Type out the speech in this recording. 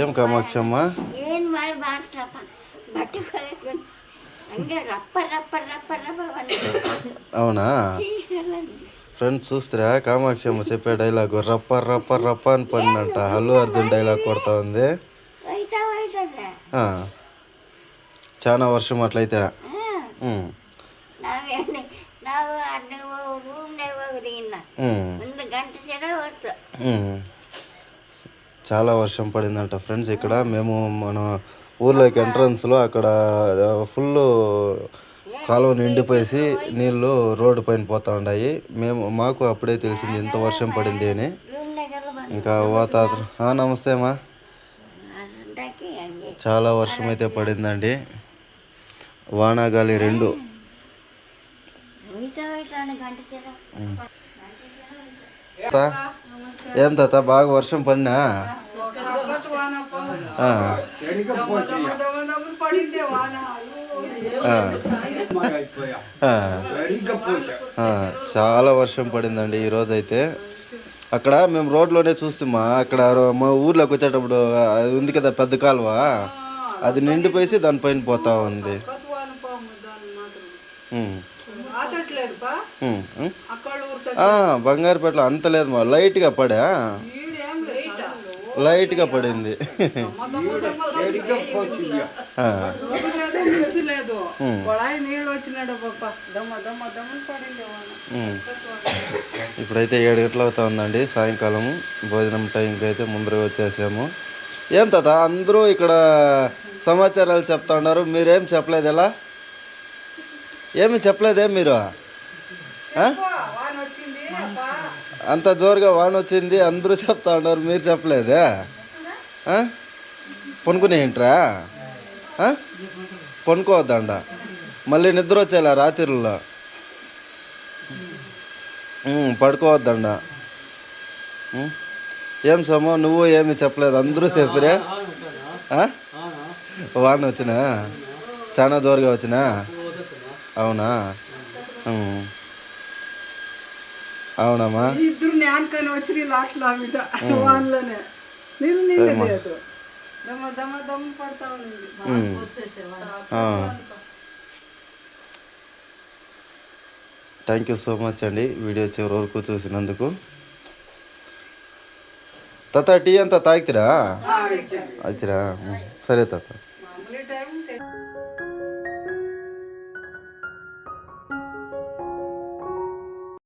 ఏం కామాక్షమ్మ ఏం అవునా? ఫ్రెండ్స్ చూస్తారా? కామాక్షమ్మ చెప్పే డైలాగ్ రప్ప రప్ప రప్ప అని పడినంట హల్లు అర్జున్ డైలాగ్ కొడతా ఉంది. చాలా వర్షం అట్లయితే. గంట చాలా వర్షం పడిందంట ఫ్రెండ్స్ ఇక్కడ. మేము మన ఊర్లోకి ఎంట్రన్స్లో అక్కడ ఫుల్ కాలువ నిండిపోయేసి నీళ్ళు రోడ్డు పైన పోతూ ఉన్నాయి మేము మాకు అప్పుడే తెలిసింది ఇంత వర్షం పడింది అని. ఇంకా వాతావరణం నమస్తే అమ్మా. చాలా వర్షం అయితే పడిందండి. వానాగాలి రెండు. ఏం తాత బాగా వర్షం పడినా? చాలా వర్షం పడిందండి ఈరోజు అయితే అక్కడ మేము రోడ్లోనే చూస్తామా అక్కడ మా ఊర్లోకి వచ్చేటప్పుడు అది ఉంది కదా పెద్ద కాలువ? అది నిండిపోయేసి దానిపైన పోతా ఉంది. బంగారుపేటలో అంత లేదు మా లైట్గా పడా. లైట్గా పడింది. ఇప్పుడైతే ఏడు గంటలు అవుతా ఉందండి. సాయంకాలం భోజనం టైంకి అయితే ముందర వచ్చేసాము. ఏం తాత అందరూ ఇక్కడ సమాచారాలు చెప్తా ఉన్నారు. మీరేం చెప్పలేదు ఎలా ఏమి చెప్పలేదే మీరు? అంత జోరుగా వాన వచ్చింది అందరూ చెప్తా ఉన్నారు మీరు చెప్పలేదే? ఆ? పనుకునే ఏంట్రా? ఆ? పనుకోవద్దండ. మళ్ళీ నిద్ర వచ్చేలా రాత్రిలో? పడుకోవద్దండ. ఏం సోమో నువ్వు ఏమి చెప్పలేదు అందరూ చెప్పిరే? వాన వచ్చినా? చాలా జోరుగా వచ్చినా? అవునా. అవునమ్మా. ఇద్దరు వచ్చి లాస్ట్లో బిడ్డ. వానలోనే నీళ్ళు నీళ్ళు లేదు దమ్మ దమ్మ దమ్మ పడతా ఉంది. ఆ. థ్యాంక్ యూ సో మచ్ అండి వీడియో చివరి వరకు చూసినందుకు. తాత టీ అంతా తాగుతారా? అచ్చిరా సరే తాత.